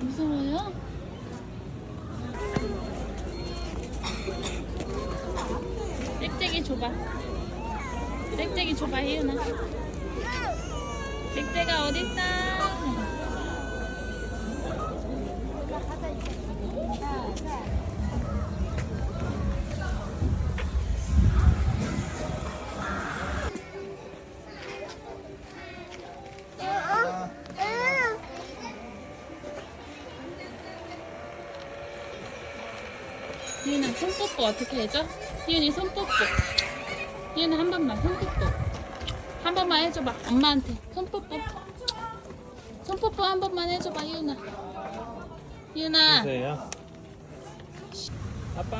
무서워요? 짹짹이 줘봐. 짹짹이 줘봐, 희윤아. 짹짹아 어딨어? 희윤아 손 뽀뽀 어떻게 해줘? 희윤이 손 뽀뽀. 희윤아 한 번만 손 뽀뽀. 한 번만 해줘봐. 엄마한테 손 뽀뽀. 손 뽀뽀 한 번만 해줘봐 희윤아. 희윤아. 아빠.